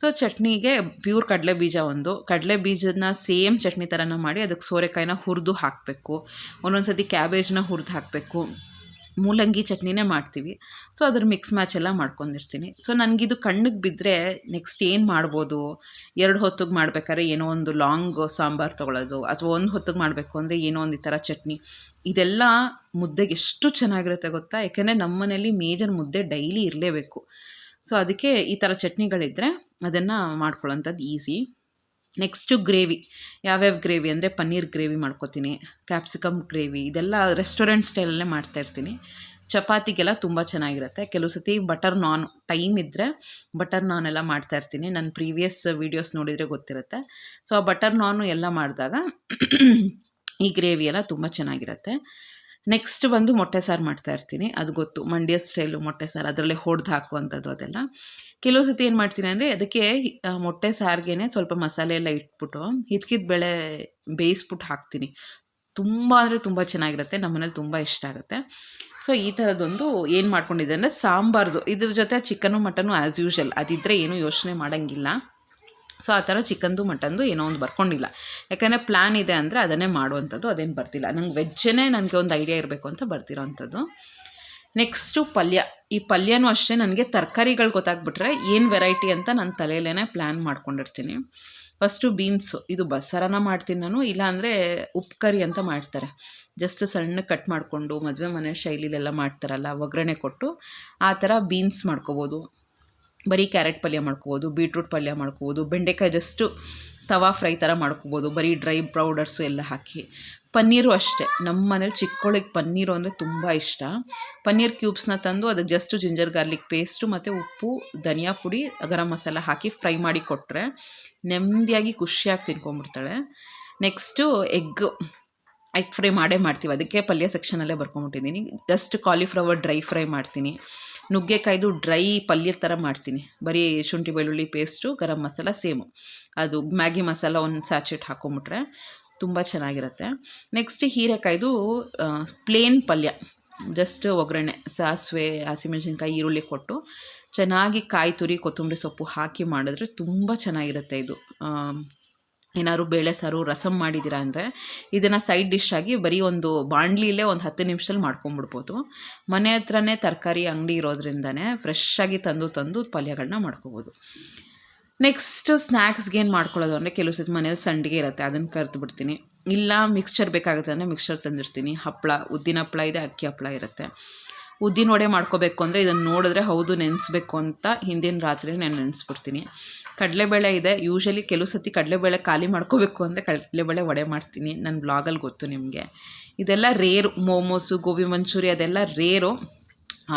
ಸೊ ಚಟ್ನಿಗೆ ಪ್ಯೂರ್ ಕಡಲೆ ಬೀಜ ಒಂದು. ಕಡಲೆ ಬೀಜನ ಸೇಮ್ ಚಟ್ನಿ ಥರನ ಮಾಡಿ ಅದಕ್ಕೆ ಸೋರೆಕಾಯಿನ ಹುರಿದು ಹಾಕಬೇಕು. ಒಂದೊಂದು ಸತಿ ಕ್ಯಾಬೇಜ್ನ ಹುರಿದು ಹಾಕಬೇಕು. ಮೂಲಂಗಿ ಚಟ್ನಿನೇ ಮಾಡ್ತೀವಿ. ಸೊ ಅದ್ರ ಮಿಕ್ಸ್ ಮ್ಯಾಚ್ ಎಲ್ಲ ಮಾಡ್ಕೊಂಡಿರ್ತೀನಿ. ಸೊ ನನಗಿದು ಕಣ್ಣಿಗೆ ಬಿದ್ದರೆ ನೆಕ್ಸ್ಟ್ ಏನು ಮಾಡ್ಬೋದು? ಎರಡು ಹೊತ್ತಿಗೆ ಮಾಡ್ಬೇಕಾದ್ರೆ ಏನೋ ಒಂದು ಲಾಂಗ್ ಸಾಂಬಾರು ತೊಗೊಳೋದು, ಅಥವಾ ಒಂದು ಹೊತ್ತಿಗೆ ಮಾಡಬೇಕು ಅಂದರೆ ಏನೋ ಒಂದು ಈ ಥರ ಚಟ್ನಿ. ಇದೆಲ್ಲ ಮುದ್ದೆಗೆ ಎಷ್ಟು ಚೆನ್ನಾಗಿರುತ್ತೆ ಗೊತ್ತಾ? ಯಾಕೆಂದರೆ ನಮ್ಮ ಮನೇಲಿ ಮೇಜರ್ ಮುದ್ದೆ ಡೈಲಿ ಇರಲೇಬೇಕು. ಸೊ ಅದಕ್ಕೆ ಈ ಥರ ಚಟ್ನಿಗಳಿದ್ದರೆ ಅದನ್ನು ಮಾಡ್ಕೊಳ್ಳೋಂಥದ್ದು ಈಸಿ ನೆಕ್ಸ್ಟು ಗ್ರೇವಿ ಯಾವ್ಯಾವ ಗ್ರೇವಿ ಅಂದರೆ ಪನ್ನೀರ್ ಗ್ರೇವಿ ಮಾಡ್ಕೊತೀನಿ ಕ್ಯಾಪ್ಸಿಕಮ್ ಗ್ರೇವಿ ಇದೆಲ್ಲ ರೆಸ್ಟೋರೆಂಟ್ ಸ್ಟೈಲಲ್ಲೇ ಮಾಡ್ತಾಯಿರ್ತೀನಿ ಚಪಾತಿಗೆಲ್ಲ ತುಂಬ ಚೆನ್ನಾಗಿರುತ್ತೆ. ಕೆಲವು ಸತಿ ಬಟರ್ ನಾನ್ ಟೈಮ್ ಇದ್ದರೆ ಬಟರ್ ನಾನ್ ಎಲ್ಲ ಮಾಡ್ತಾಯಿರ್ತೀನಿ ನನ್ನ ಪ್ರೀವಿಯಸ್ ವೀಡಿಯೋಸ್ ನೋಡಿದರೆ ಗೊತ್ತಿರುತ್ತೆ. ಸೊ ಆ ಬಟರ್ ನಾನು ಎಲ್ಲ ಮಾಡಿದಾಗ ಈ ಗ್ರೇವಿ ಎಲ್ಲ ತುಂಬ ಚೆನ್ನಾಗಿರುತ್ತೆ. ನೆಕ್ಸ್ಟ್ ಬಂದು ಮೊಟ್ಟೆ ಸಾರು ಮಾಡ್ತಾ ಇರ್ತೀನಿ, ಅದು ಗೊತ್ತು. ಮಂಡ್ಯ ಸ್ಟೈಲು ಮೊಟ್ಟೆ ಸಾರು, ಅದರಲ್ಲೇ ಹೊಡೆದು ಹಾಕುವಂಥದ್ದು ಅದೆಲ್ಲ. ಕೆಲವು ಸತಿ ಏನು ಮಾಡ್ತೀನಿ ಅಂದರೆ, ಅದಕ್ಕೆ ಮೊಟ್ಟೆ ಸಾರಿಗೆನೆ ಸ್ವಲ್ಪ ಮಸಾಲೆ ಎಲ್ಲ ಇಟ್ಬಿಟ್ಟು ಹಿದ್ಕಿದ ಬೇಳೆ ಬೇಯಿಸ್ಬಿಟ್ಟು ಹಾಕ್ತೀನಿ. ತುಂಬ ಅಂದರೆ ತುಂಬ ಚೆನ್ನಾಗಿರುತ್ತೆ, ನಮ್ಮನೇಲಿ ತುಂಬ ಇಷ್ಟ ಆಗುತ್ತೆ. ಸೊ ಈ ಥರದ್ದೊಂದು ಏನು ಮಾಡ್ಕೊಂಡಿದ್ದೆ ಅಂದರೆ ಸಾಂಬಾರ್ದು. ಇದ್ರ ಜೊತೆ ಚಿಕನು, ಮಟನು ಆ್ಯಸ್ ಯೂಶಲ್ ಅದಿದ್ದರೆ ಏನೂ ಯೋಚನೆ ಮಾಡೋಂಗಿಲ್ಲ. ಸೊ, ಆ ಥರ ಚಿಕನ್ದು, ಮಟನ್ದು ಏನೋ ಒಂದು ಬರ್ಕೊಂಡಿಲ್ಲ. ಯಾಕಂದರೆ ಪ್ಲ್ಯಾನ್ ಇದೆ ಅಂದರೆ ಅದನ್ನೇ ಮಾಡುವಂಥದ್ದು, ಅದೇನು ಬರ್ತಿಲ್ಲ. ನಂಗೆ ವೆಜ್ಜೇ ನನಗೆ ಒಂದು ಐಡಿಯಾ ಇರಬೇಕು ಅಂತ ಬರ್ತಿರೋ ಅಂಥದ್ದು ನೆಕ್ಸ್ಟು ಪಲ್ಯ. ಈ ಪಲ್ಯನೂ ಅಷ್ಟೇ, ನನಗೆ ತರಕಾರಿಗಳು ಗೊತ್ತಾಗ್ಬಿಟ್ರೆ ಏನು ವೆರೈಟಿ ಅಂತ ನಾನು ತಲೆಯಲ್ಲೇ ಪ್ಲ್ಯಾನ್ ಮಾಡ್ಕೊಂಡಿರ್ತೀನಿ. ಫಸ್ಟು ಬೀನ್ಸು ಇದು ಬಸ್ಸಾರನ ಮಾಡ್ತೀನಿ ನಾನು. ಇಲ್ಲಾಂದರೆ ಉಪ್ಕರಿ ಕರಿ ಅಂತ ಮಾಡ್ತಾರೆ. ಜಸ್ಟ್ ಸಣ್ಣ ಕಟ್ ಮಾಡಿಕೊಂಡು ಮದುವೆ ಮನೆ ಶೈಲಿಲೆಲ್ಲ ಮಾಡ್ತಾರಲ್ಲ, ಒಗ್ಗರಣೆ ಕೊಟ್ಟು ಆ ಥರ ಬೀನ್ಸ್ ಮಾಡ್ಕೋಬೋದು. ಬರೀ ಕ್ಯಾರೆಟ್ ಪಲ್ಯ ಮಾಡ್ಕೋಬೋದು, ಬೀಟ್ರೂಟ್ ಪಲ್ಯ ಮಾಡ್ಕೋಬೋದು, ಬೆಂಡೆಕಾಯಿ ಜಸ್ಟು ತವಾ ಫ್ರೈ ಥರ ಮಾಡ್ಕೋಬೋದು, ಬರೀ ಡ್ರೈ ಪೌಡರ್ಸು ಎಲ್ಲ ಹಾಕಿ. ಪನ್ನೀರು ಅಷ್ಟೇ. ನಮ್ಮ ಮನೇಲಿ ಚಿಕ್ಕವಳಿಗೆ ಪನ್ನೀರು ಅಂದರೆ ತುಂಬ ಇಷ್ಟ. ಪನ್ನೀರ್ ಕ್ಯೂಬ್ಸ್ನ ತಂದು ಅದಕ್ಕೆ ಜಸ್ಟು ಜಿಂಜರ್ ಗಾರ್ಲಿಕ್ ಪೇಸ್ಟು ಮತ್ತು ಉಪ್ಪು, ಧನಿಯಾ ಪುಡಿ, ಗರಂ ಮಸಾಲ ಹಾಕಿ ಫ್ರೈ ಮಾಡಿ ಕೊಟ್ಟರೆ ನೆಮ್ಮದಿಯಾಗಿ ಖುಷಿಯಾಗಿ ತಿನ್ಕೊಂಬಿಡ್ತಾಳೆ. ನೆಕ್ಸ್ಟು ಎಗ್ ಎಗ್ ಫ್ರೈ ಮಾಡೇ ಮಾಡ್ತೀವಿ. ಅದಕ್ಕೆ ಪಲ್ಯ ಸೆಕ್ಷನಲ್ಲೇ ಬರ್ಕೊಂಬಿಟ್ಟಿದ್ದೀನಿ ಜಸ್ಟ್ ಕಾಲಿಫ್ಲವರ್ ಡ್ರೈ ಫ್ರೈ ಮಾಡ್ತೀನಿ. ನುಗ್ಗೆಕಾಯ್ದು ಡ್ರೈ ಪಲ್ಯ ಥರ ಮಾಡ್ತೀನಿ. ಬರೀ ಶುಂಠಿ, ಬೆಳ್ಳುಳ್ಳಿ ಪೇಸ್ಟು ಗರಂ ಮಸಾಲ ಸೇಮು. ಅದು ಮ್ಯಾಗಿ ಮಸಾಲ ಒಂದು ಸ್ಯಾಚೆಟ್ ಹಾಕೊಂಬಿಟ್ರೆ ತುಂಬ ಚೆನ್ನಾಗಿರುತ್ತೆ. ನೆಕ್ಸ್ಟ್ ಹೀರೆಕಾಯ್ದು ಪ್ಲೇನ್ ಪಲ್ಯ. ಜಸ್ಟ್ ಒಗ್ಗರಣೆ, ಸಾಸಿವೆ, ಹಸಿಮೆಣಸಿನ್ಕಾಯಿ, ಈರುಳ್ಳಿ ಕೊಟ್ಟು ಚೆನ್ನಾಗಿ ಕಾಯಿ ತುರಿ, ಕೊತ್ತಂಬರಿ ಸೊಪ್ಪು ಹಾಕಿ ಮಾಡಿದ್ರೆ ತುಂಬ ಚೆನ್ನಾಗಿರುತ್ತೆ ಇದು. ಏನಾದ್ರು ಬೇಳೆ ಸಾರು ರಸಮ್ ಮಾಡಿದ್ದೀರಾ ಅಂದರೆ ಇದನ್ನು ಸೈಡ್ ಡಿಶ್ ಆಗಿ ಬರೀ ಒಂದು ಬಾಣಲಿಲೇ ಒಂದು ಹತ್ತು ನಿಮಿಷದಲ್ಲಿ ಮಾಡ್ಕೊಂಬಿಡ್ಬೋದು. ಮನೆ ಹತ್ರನೇ ತರಕಾರಿ, ಅಂಗಡಿ ಇರೋದ್ರಿಂದನೇ ಫ್ರೆಶ್ಶಾಗಿ ತಂದು ತಂದು ಪಲ್ಯಗಳನ್ನ ಮಾಡ್ಕೋಬೋದು. ನೆಕ್ಸ್ಟು ಸ್ನ್ಯಾಕ್ಸ್ಗೆ ಏನು ಮಾಡ್ಕೊಳ್ಳೋದು ಅಂದರೆ ಕೆಲವು ಸತಿ ಮನೇಲಿ ಸಂಡಿಗೆ ಇರುತ್ತೆ ಅದನ್ನು ಕರೆದು ಬಿಡ್ತೀನಿ ಇಲ್ಲ ಮಿಕ್ಸ್ಚರ್ ಬೇಕಾಗುತ್ತೆ ಅಂದರೆ ಮಿಕ್ಸ್ಚರ್ ತಂದಿರ್ತೀನಿ. ಹಪ್ಪಳ ಉದ್ದಿನ ಹಪ್ಪಳ ಇದೆ, ಅಕ್ಕಿ ಹಪ್ಪಳ ಇರುತ್ತೆ. ಉದ್ದಿನ ವಡೆ ಮಾಡ್ಕೋಬೇಕು ಅಂದರೆ ಇದನ್ನು ನೋಡಿದ್ರೆ ಹೌದು ನೆನೆಸ್ಬೇಕು ಅಂತ ಹಿಂದಿನ ರಾತ್ರಿ ನಾನು ನೆನೆಸ್ಬಿಡ್ತೀನಿ. ಕಡಲೆಬೇಳೆ ಇದೆ. ಯೂಶಲಿ ಕೆಲವು ಸತಿ ಕಡಲೆಬೇಳೆ ಖಾಲಿ ಮಾಡ್ಕೋಬೇಕು ಅಂದರೆ ಕಡಲೆಬೇಳೆ ವಡೆ ಮಾಡ್ತೀನಿ. ನನ್ನ ಬ್ಲಾಗಲ್ಲಿ ಗೊತ್ತು ನಿಮಗೆ. ಇದೆಲ್ಲ ರೇರು. ಮೋಮೋಸು, ಗೋಬಿ ಮಂಚೂರಿ ಅದೆಲ್ಲ ರೇರು.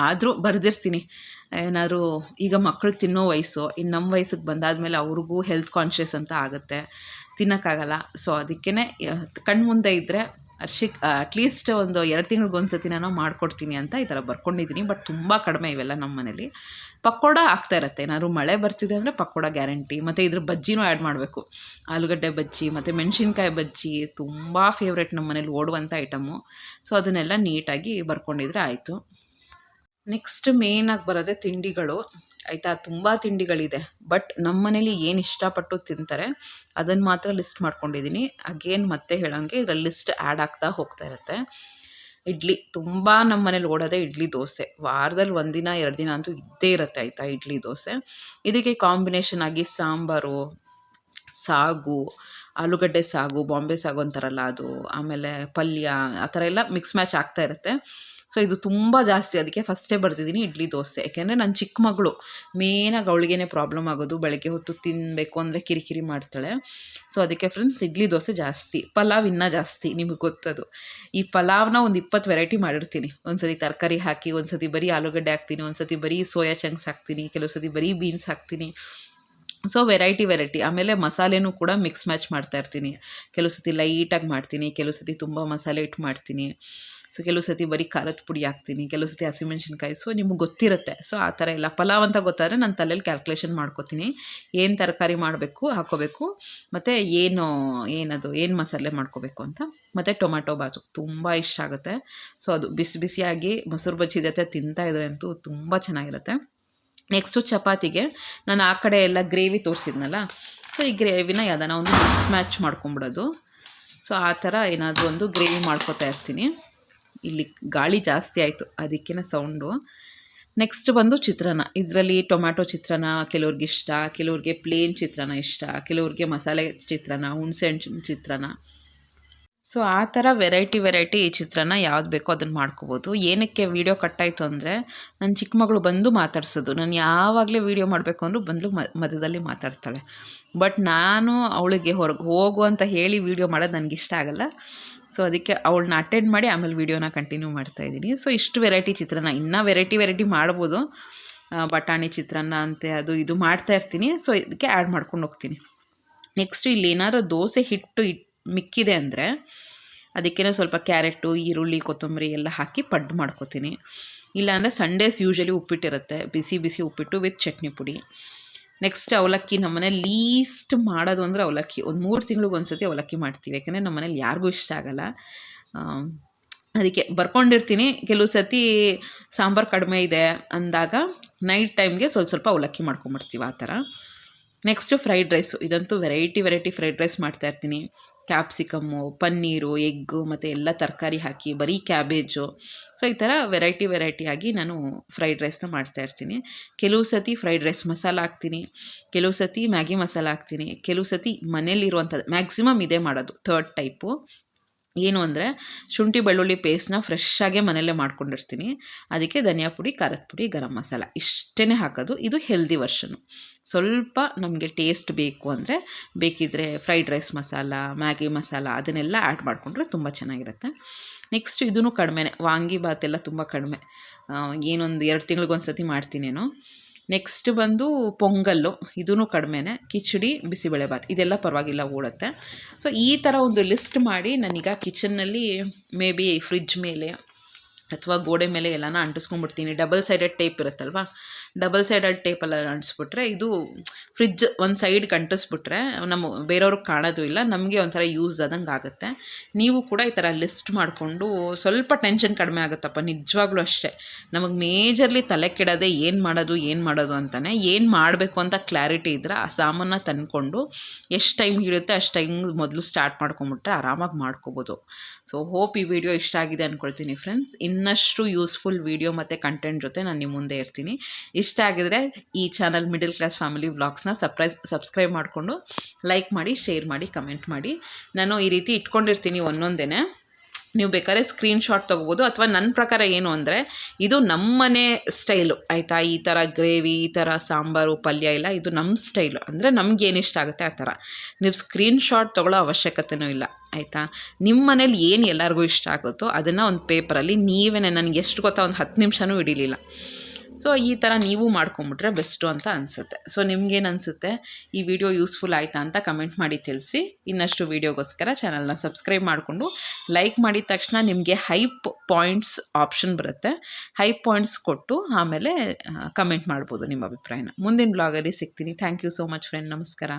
ಆದರೂ ಬರೆದಿರ್ತೀನಿ. ಏನಾದ್ರು ಈಗ ಮಕ್ಕಳು ತಿನ್ನೋ ವಯಸ್ಸು ಇನ್ನು ನಮ್ಮ ವಯಸ್ಸಿಗೆ ಬಂದಾದಮೇಲೆ ಅವ್ರಿಗೂ ಹೆಲ್ತ್ ಕಾನ್ಷಿಯಸ್ ಅಂತ ಆಗುತ್ತೆ. ತಿನ್ನೋಕ್ಕಾಗಲ್ಲ. ಸೊ ಅದಕ್ಕೇ ಕಣ್ಮುಂದೆ ಇದ್ದರೆ ಅರ್ಶಿಕ್ ಅಟ್ಲೀಸ್ಟ್ ಒಂದು ಎರಡು ತಿಂಗ್ಳಿಗೆ ಒಂದು ಸತಿ ನಾನು ಮಾಡಿಕೊಡ್ತೀನಿ ಅಂತ ಈ ಥರ ಬರ್ಕೊಂಡಿದ್ದೀನಿ ಬಟ್ ತುಂಬ ಕಡಿಮೆ ಇವೆಲ್ಲ ನಮ್ಮ ಮನೇಲಿ. ಪಕೋಡ ಆಗ್ತಾ ಇರುತ್ತೆ. ಏನಾದ್ರು ಮಳೆ ಬರ್ತಿದೆ ಅಂದರೆ ಪಕೋಡ ಗ್ಯಾರಂಟಿ, ಮತ್ತು ಇದ್ರ ಬಜ್ಜಿನೂ ಆ್ಯಡ್ ಮಾಡಬೇಕು. ಆಲೂಗಡ್ಡೆ ಬಜ್ಜಿ, ಮತ್ತು ಮೆಣಸಿನ್ಕಾಯಿ ಬಜ್ಜಿ, ತುಂಬ ಫೇವ್ರೇಟ್ ನಮ್ಮ ಮನೇಲಿ ಓಡುವಂಥ ಐಟಮು ಸೊ ಅದನ್ನೆಲ್ಲ ನೀಟಾಗಿ ಬರ್ಕೊಂಡಿದ್ರೆ ಆಯಿತು. ನೆಕ್ಸ್ಟ್ ಮೇಯ್ನಾಗಿ ಬರೋದೇ ತಿಂಡಿಗಳು. ಆಯಿತಾ? ತುಂಬ ತಿಂಡಿಗಳಿದೆ. ಬಟ್ ನಮ್ಮ ಮನೇಲಿ ಏನು ಇಷ್ಟಪಟ್ಟು ತಿಂತಾರೆ ಅದನ್ನು ಮಾತ್ರ ಲಿಸ್ಟ್ ಮಾಡ್ಕೊಂಡಿದ್ದೀನಿ ಅಗೇನ್ ಮತ್ತೆ ಹೇಳೋಂಗೆ ಇದರಲ್ಲಿ ಲಿಸ್ಟ್ ಆ್ಯಡ್ ಆಗ್ತಾ ಹೋಗ್ತಾ ಇರುತ್ತೆ. ಇಡ್ಲಿ. ತುಂಬ ನಮ್ಮ ಮನೇಲಿ ಓಡೋದೇ ಇಡ್ಲಿ ದೋಸೆ. ವಾರದಲ್ಲಿ ಒಂದಿನ ಎರಡು ದಿನ ಅಂತೂ ಇದ್ದೇ ಇರುತ್ತೆ ಆಯಿತಾ ಇಡ್ಲಿ ದೋಸೆ. ಇದಕ್ಕೆ ಕಾಂಬಿನೇಷನ್ ಆಗಿ ಸಾಂಬಾರು, ಸಾಗು ಆಲೂಗಡ್ಡೆ ಸಾಗು, ಬಾಂಬೆ ಸಾಗು ಅಂತಾರಲ್ಲ ಅದು, ಆಮೇಲೆ ಪಲ್ಯ, ಆ ಥರ ಎಲ್ಲ ಮಿಕ್ಸ್ ಮ್ಯಾಚ್ ಆಗ್ತಾ ಇರುತ್ತೆ. ಸೊ ಇದು ತುಂಬ ಜಾಸ್ತಿ. ಅದಕ್ಕೆ ಫಸ್ಟೇ ಬರ್ತಿದ್ದೀನಿ ಇಡ್ಲಿ ದೋಸೆ. ಯಾಕೆಂದರೆ ನನ್ನ ಚಿಕ್ಕ ಮಗಳು ಮೇನಾಗಿ ಅವಳಿಗೇನೆ ಪ್ರಾಬ್ಲಮ್ ಆಗೋದು, ಬೆಳಗ್ಗೆ ಹೊತ್ತು ತಿನ್ನಬೇಕು ಅಂದರೆ ಕಿರಿಕಿರಿ ಮಾಡ್ತಾಳೆ. ಸೊ ಅದಕ್ಕೆ ಫ್ರೆಂಡ್ಸ್ ಇಡ್ಲಿ ದೋಸೆ ಜಾಸ್ತಿ. ಪಲಾವ್ ಇನ್ನೂ ಜಾಸ್ತಿ, ನಿಮಗೆ ಗೊತ್ತದು. ಈ ಪಲಾವ್ನ ಒಂದು ಇಪ್ಪತ್ತು ವೆರೈಟಿ ಮಾಡಿರ್ತೀನಿ. ಒಂದು ಸತಿ ತರಕಾರಿ ಹಾಕಿ ಒಂದು ಸತಿ ಬರೀ ಆಲೂಗಡ್ಡೆ ಹಾಕ್ತೀನಿ ಒಂದು ಸತಿ ಬರೀ ಸೋಯಾ ಚಂಕ್ಸ್ ಹಾಕ್ತೀನಿ ಕೆಲವು ಸತಿ ಬರೀ ಬೀನ್ಸ್ ಹಾಕ್ತೀನಿ. ಸೊ ವೆರೈಟಿ ವೆರೈಟಿ ಆಮೇಲೆ ಮಸಾಲೆನೂ ಕೂಡ ಮಿಕ್ಸ್ ಮ್ಯಾಚ್ ಮಾಡ್ತಾ ಇರ್ತೀನಿ. ಕೆಲವು ಸತಿ ಲೈಟಾಗಿ ಮಾಡ್ತೀನಿ, ಕೆಲವು ಸತಿ ತುಂಬ ಮಸಾಲೆ ಇಟ್ಟು ಮಾಡ್ತೀನಿ. ಸೊ ಕೆಲವು ಸತಿ ಬರೀ ಖಾರದ ಪುಡಿ ಹಾಕ್ತೀನಿ, ಕೆಲವು ಸತಿ ಹಸಿಮೆಣ್ಸಿನ್ಕಾಯಿ ಸೊ ನಿಮ್ಗೆ ಗೊತ್ತಿರುತ್ತೆ. ಸೊ ಆ ಥರ ಎಲ್ಲ. ಪಲಾವ್ ಅಂತ ಗೊತ್ತಾದರೆ ನಾನು ತಲೆಯಲ್ಲಿ ಕ್ಯಾಲ್ಕುಲೇಷನ್ ಮಾಡ್ಕೋತೀನಿ. ಏನು ತರಕಾರಿ ಮಾಡಬೇಕು ಹಾಕೋಬೇಕು ಮತ್ತು ಏನು, ಏನದು, ಏನು ಮಸಾಲೆ ಮಾಡ್ಕೋಬೇಕು ಅಂತ. ಮತ್ತು ಟೊಮ್ಯಾಟೊ ಬಾತು. ತುಂಬ ಇಷ್ಟ ಆಗುತ್ತೆ. ಸೊ ಅದು ಬಿಸಿ ಬಿಸಿಯಾಗಿ ಮೊಸರು ಬಜ್ಜಿ ಜೊತೆ ತಿಂತಾ ಇದ್ರೆ ಅಂತೂ ತುಂಬ ಚೆನ್ನಾಗಿರುತ್ತೆ. ನೆಕ್ಸ್ಟು ಚಪಾತಿಗೆ ನಾನು ಆ ಕಡೆ ಎಲ್ಲ ಗ್ರೇವಿ ತೋರಿಸಿದ್ನಲ್ಲ ಸೊ ಈ ಗ್ರೇವಿನ ಯಾವ್ದಾನ ಒಂದು ಮಿಕ್ಸ್ ಮ್ಯಾಚ್ ಮಾಡ್ಕೊಂಬಿಡೋದು. ಸೊ ಆ ಥರ ಏನಾದರೂ ಒಂದು ಗ್ರೇವಿ ಮಾಡ್ಕೋತಾ ಇರ್ತೀನಿ. ಇಲ್ಲಿ ಗಾಳಿ ಜಾಸ್ತಿ ಆಯಿತು, ಅದಕ್ಕಿನ ಸೌಂಡು ನೆಕ್ಸ್ಟ್ ಬಂದು ಚಿತ್ರಾನ್ನ. ಇದರಲ್ಲಿ ಟೊಮ್ಯಾಟೊ ಚಿತ್ರಾನ್ನ, ಕೆಲವ್ರಿಗೆ ಇಷ್ಟ, ಕೆಲವ್ರಿಗೆ ಪ್ಲೇನ್ ಚಿತ್ರಾನ್ನ ಇಷ್ಟ, ಕೆಲವ್ರಿಗೆ ಮಸಾಲೆ ಚಿತ್ರಾನ್ನ, ಹುಣಸೆ ಹಣ್ಣು ಚಿತ್ರಾನ್ನ. ಸೊ ಆ ಥರ ವೆರೈಟಿ ವೆರೈಟಿ ಈ ಚಿತ್ರಾನ್ನ ಯಾವ್ದು ಬೇಕೋ ಅದನ್ನು ಮಾಡ್ಕೋಬೋದು. ಏನಕ್ಕೆ ವೀಡಿಯೋ ಕಟ್ಟಾಯಿತು ಅಂದರೆ ನನ್ನ ಚಿಕ್ಕ ಮಗಳು ಬಂದು ಮಾತಾಡ್ಸೋದು. ನಾನು ಯಾವಾಗಲೇ ವೀಡಿಯೋ ಮಾಡಬೇಕು ಅಂದರೂ ಬಂದು ಮಧ್ಯದಲ್ಲಿ ಮಾತಾಡ್ತಾಳೆ. ಬಟ್ ನಾನು ಅವಳಿಗೆ ಹೊರಗೆ ಹೋಗು ಅಂತ ಹೇಳಿ ವೀಡಿಯೋ ಮಾಡೋದು ನನಗೆ ಇಷ್ಟ ಆಗಲ್ಲ. ಸೊ ಅದಕ್ಕೆ ಅವಳನ್ನ ಅಟೆಂಡ್ ಮಾಡಿ ಆಮೇಲೆ ವೀಡಿಯೋನ ಕಂಟಿನ್ಯೂ ಮಾಡ್ತಾ ಇದ್ದೀನಿ. ಸೊ ಇಷ್ಟು ವೆರೈಟಿ ಚಿತ್ರಾನ್ನ. ಇನ್ನೂ ವೆರೈಟಿ ವೆರೈಟಿ ಮಾಡ್ಬೋದು. ಬಟಾಣಿ ಚಿತ್ರಾನ್ನ ಅಂತೆ, ಅದು ಇದು ಮಾಡ್ತಾ ಇರ್ತೀನಿ. ಸೊ ಇದಕ್ಕೆ ಆ್ಯಡ್ ಮಾಡ್ಕೊಂಡು ಹೋಗ್ತೀನಿ. ನೆಕ್ಸ್ಟ್ ಇಲ್ಲಿ ಏನಾದರೂ ದೋಸೆ ಹಿಟ್ಟು ಇಟ್ಟು ಮಿಕ್ಕಿದೆ ಅಂದರೆ ಅದಕ್ಕೇನೋ ಸ್ವಲ್ಪ ಕ್ಯಾರೆಟು, ಈರುಳ್ಳಿ, ಕೊತ್ತಂಬರಿ ಎಲ್ಲ ಹಾಕಿ ಪಡ್ಡು ಮಾಡ್ಕೋತೀನಿ. ಇಲ್ಲಾಂದರೆ ಸಂಡೇಸ್ ಯೂಶಲಿ ಉಪ್ಪಿಟ್ಟಿರುತ್ತೆ. ಬಿಸಿ ಬಿಸಿ ಉಪ್ಪಿಟ್ಟು ವಿತ್ ಚಟ್ನಿ ಪುಡಿ. ನೆಕ್ಸ್ಟ್ ಅವಲಕ್ಕಿ ನಮ್ಮನೆ ಲೀಸ್ಟ್ ಮಾಡೋದು ಅಂದರೆ ಅವಲಕ್ಕಿ. ಒಂದು ಮೂರು ತಿಂಗ್ಳಿಗೆ ಒಂದು ಸತಿ ಅವಲಕ್ಕಿ ಮಾಡ್ತೀವಿ. ಯಾಕಂದರೆ ನಮ್ಮ ಮನೇಲಿ ಯಾರಿಗೂ ಇಷ್ಟ ಆಗೋಲ್ಲ. ಅದಕ್ಕೆ ಬರ್ಕೊಂಡಿರ್ತೀನಿ. ಕೆಲವು ಸತಿ ಸಾಂಬಾರು ಕಡಿಮೆ ಇದೆ ಅಂದಾಗ ನೈಟ್ ಟೈಮ್ಗೆ ಸ್ವಲ್ಪ ಸ್ವಲ್ಪ ಅವಲಕ್ಕಿ ಮಾಡ್ಕೊಂಬಿಡ್ತೀವಿ ಆ ಥರ. ನೆಕ್ಸ್ಟು ಫ್ರೈಡ್ ರೈಸು ಇದಂತೂ ವೆರೈಟಿ ವೆರೈಟಿ ಫ್ರೈಡ್ ರೈಸ್ ಮಾಡ್ತಾಯಿರ್ತೀನಿ ಕ್ಯಾಪ್ಸಿಕಮ್ಮು ಪನ್ನೀರು, ಎಗ್ಗು, ಮತ್ತು ಎಲ್ಲ ತರಕಾರಿ ಹಾಕಿ, ಬರೀ ಕ್ಯಾಬೇಜು ಸೊ ಈ ಥರ ವೆರೈಟಿ ವೆರೈಟಿಯಾಗಿ ನಾನು ಫ್ರೈಡ್ ರೈಸ್ನ ಮಾಡ್ತಾ ಇರ್ತೀನಿ. ಕೆಲವು ಸತಿ ಫ್ರೈಡ್ ರೈಸ್ ಮಸಾಲ ಹಾಕ್ತೀನಿ. ಕೆಲವು ಸತಿ ಮ್ಯಾಗಿ ಮಸಾಲ ಹಾಕ್ತೀನಿ. ಕೆಲವು ಸತಿ ಮನೇಲಿರುವಂಥದ್ದು ಮ್ಯಾಕ್ಸಿಮಮ್ ಇದೇ ಮಾಡೋದು ಥರ್ಡ್ ಟೈಪು ಏನು ಅಂದರೆ ಶುಂಠಿ ಬೆಳ್ಳುಳ್ಳಿ ಪೇಸ್ಟ್ನ ಫ್ರೆಶ್ಶಾಗೆ ಮನೆಯಲ್ಲೇ ಮಾಡ್ಕೊಂಡಿರ್ತೀನಿ. ಅದಕ್ಕೆ ಧನಿಯಾ ಪುಡಿ, ಖಾರದ ಪುಡಿ, ಗರಂ ಮಸಾಲ ಇಷ್ಟೇ ಹಾಕೋದು. ಇದು ಹೆಲ್ದಿ ವರ್ಷನು ಸ್ವಲ್ಪ ನಮಗೆ ಟೇಸ್ಟ್ ಬೇಕು ಅಂದರೆ ಬೇಕಿದ್ದರೆ fried rice masala Maggi masala ಅದನ್ನೆಲ್ಲ ಆ್ಯಡ್ ಮಾಡಿಕೊಂಡ್ರೆ ತುಂಬ ಚೆನ್ನಾಗಿರುತ್ತೆ. ನೆಕ್ಸ್ಟ್ ಇದೂ ಕಡಿಮೆನೇ. ಎಲ್ಲ ತುಂಬ ಕಡಿಮೆ. ಏನೊಂದು ಎರಡು ತಿಂಗಳಿಗೊಂದು ಸತಿ ಮಾಡ್ತೀನೇನೋ. ನೆಕ್ಸ್ಟ್ ಬಂದು ಪೊಂಗಲ್ಲು ಇದೂ ಕಡಿಮೆನೇ. ಕಿಚಡಿ ಬಿಸಿಬೇಳೆಬಾತ್ ಇದೆಲ್ಲ ಪರವಾಗಿಲ್ಲ ಓಡುತ್ತೆ. ಸೊ ಈ ಥರ ಒಂದು ಲಿಸ್ಟ್ ಮಾಡಿ ನಾನೀಗ ಕಿಚನ್ನಲ್ಲಿ ಮೇ ಬಿ ಫ್ರಿಜ್ ಮೇಲೆ ಅಥವಾ ಗೋಡೆ ಮೇಲೆ ಎಲ್ಲನ ಅಂಟಿಸ್ಕೊಂಡ್ಬಿಡ್ತೀನಿ. ಡಬಲ್ ಸೈಡೆಡ್ ಟೇಪ್ ಇರುತ್ತಲ್ವ? ಡಬಲ್ ಸೈಡೆಡ್ ಟೇಪೆಲ್ಲ ಅಂಟಿಸ್ಬಿಟ್ರೆ ಇದು ಫ್ರಿಜ್ ಒಂದು ಸೈಡ್ಗೆ ಅಂಟಿಸ್ಬಿಟ್ರೆ ನಮ್ಮ ಬೇರೆಯವ್ರಿಗೆ ಕಾಣೋದು ಇಲ್ಲ, ನಮಗೆ ಒಂಥರ ಯೂಸ್ ಆದಂಗೆ ಆಗುತ್ತೆ. ನೀವು ಕೂಡ ಈ ಥರ ಲಿಸ್ಟ್ ಮಾಡಿಕೊಂಡು ಸ್ವಲ್ಪ ಟೆನ್ಷನ್ ಕಡಿಮೆ ಆಗುತ್ತಪ್ಪ, ನಿಜವಾಗ್ಲೂ ಅಷ್ಟೇ. ನಮಗೆ ಮೇಜರ್ಲಿ ತಲೆ ಕೆಡದೆ ಏನು ಮಾಡೋದು ಏನು ಮಾಡೋದು ಅಂತಲೇ ಏನು ಮಾಡಬೇಕು ಅಂತ ಕ್ಲಾರಿಟಿ ಇದ್ದರೆ ಆ ಸಾಮಾನ ತಂದ್ಕೊಂಡು ಎಷ್ಟು ಟೈಮ್ ಹಿಡಿಯುತ್ತೆ ಅಷ್ಟು ಟೈಮ್ ಮೊದಲು ಸ್ಟಾರ್ಟ್ ಮಾಡ್ಕೊಂಬಿಟ್ರೆ ಆರಾಮಾಗಿ ಮಾಡ್ಕೋಬೋದು. ಸೊ ಹೋಪ್ ಈ ವಿಡಿಯೋ ಇಷ್ಟ ಆಗಿದೆ ಅಂದ್ಕೊಳ್ತೀನಿ ಫ್ರೆಂಡ್ಸ್ ಇನ್ನಷ್ಟು ಯೂಸ್ಫುಲ್ ವಿಡಿಯೋ ಮತ್ತು ಕಂಟೆಂಟ್ ಜೊತೆ ನಾನು ನಿಮ್ಮ ಮುಂದೆ ಇರ್ತೀನಿ. ಇಷ್ಟ ಆಗಿದ್ರೆ ಈ ಚಾನಲ್ ಮಿಡಲ್ ಕ್ಲಾಸ್ ಫ್ಯಾಮಿಲಿ ವ್ಲಾಗ್ಸ್ನ ಸಪ್ರೈಸ್ ಸಬ್ಸ್ಕ್ರೈಬ್ ಮಾಡಿಕೊಂಡು ಲೈಕ್ ಮಾಡಿ ಶೇರ್ ಮಾಡಿ ಕಮೆಂಟ್ ಮಾಡಿ. ನಾನು ಈ ರೀತಿ ಇಟ್ಕೊಂಡಿರ್ತೀನಿ ಒಂದೊಂದೇ ನೀವು ಬೇಕಾದ್ರೆ ಸ್ಕ್ರೀನ್ಶಾಟ್ ತೊಗೋಬೋದು ಅಥವಾ ನನ್ನ ಪ್ರಕಾರ ಏನು ಅಂದರೆ, ಇದು ನಮ್ಮನೆ ಸ್ಟೈಲು ಆಯಿತಾ? ಈ ಥರ ಗ್ರೇವಿ ಈ ಥರ ಸಾಂಬಾರು, ಪಲ್ಯ ಇಲ್ಲ, ಇದು ನಮ್ಮ ಸ್ಟೈಲು ಅಂದರೆ ಏನು ಇಷ್ಟ ಆಗುತ್ತೆ ಆ ಥರ ನೀವು ಸ್ಕ್ರೀನ್ಶಾಟ್ ತೊಗೊಳ್ಳೋ ಅವಶ್ಯಕತೆಯೂ ಇಲ್ಲ. ಆಯಿತಾ? ನಿಮ್ಮ ಮನೇಲಿ ಏನು ಎಲ್ಲರಿಗೂ ಇಷ್ಟ ಆಗುತ್ತೋ ಅದನ್ನು ಒಂದು ಪೇಪರಲ್ಲಿ ನೀವೇ ನನಗೆ ಎಷ್ಟು ಗೊತ್ತಾ ಒಂದು ಹತ್ತು ನಿಮಿಷವೂ ಹಿಡಿಲಿಲ್ಲ. ಸೊ ಈ ಥರ ನೀವು ಮಾಡ್ಕೊಂಬಿಟ್ರೆ ಬೆಸ್ಟು ಅಂತ ಅನಿಸುತ್ತೆ. ಸೊ ನಿಮ್ಗೇನು ಅನಿಸುತ್ತೆ ಈ ವಿಡಿಯೋ ಯೂಸ್ಫುಲ್ ಆಯಿತಾ ಅಂತ ಕಮೆಂಟ್ ಮಾಡಿ ತಿಳಿಸಿ. ಇನ್ನಷ್ಟು ವೀಡಿಯೋಗೋಸ್ಕರ ಚಾನಲ್ನ ಸಬ್ಸ್ಕ್ರೈಬ್ ಮಾಡಿಕೊಂಡು ಲೈಕ್ ಮಾಡಿದ ತಕ್ಷಣ ನಿಮಗೆ ಹೈಪ್ ಪಾಯಿಂಟ್ಸ್ ಆಪ್ಷನ್ ಬರುತ್ತೆ. ಹೈಪ್ ಪಾಯಿಂಟ್ಸ್ ಕೊಟ್ಟು ಆಮೇಲೆ ಕಮೆಂಟ್ ಮಾಡ್ಬೋದು ನಿಮ್ಮ ಅಭಿಪ್ರಾಯನ. ಮುಂದಿನ ಬ್ಲಾಗಲ್ಲಿ ಸಿಗ್ತೀನಿ. Thank you so much friend. ನಮಸ್ಕಾರ.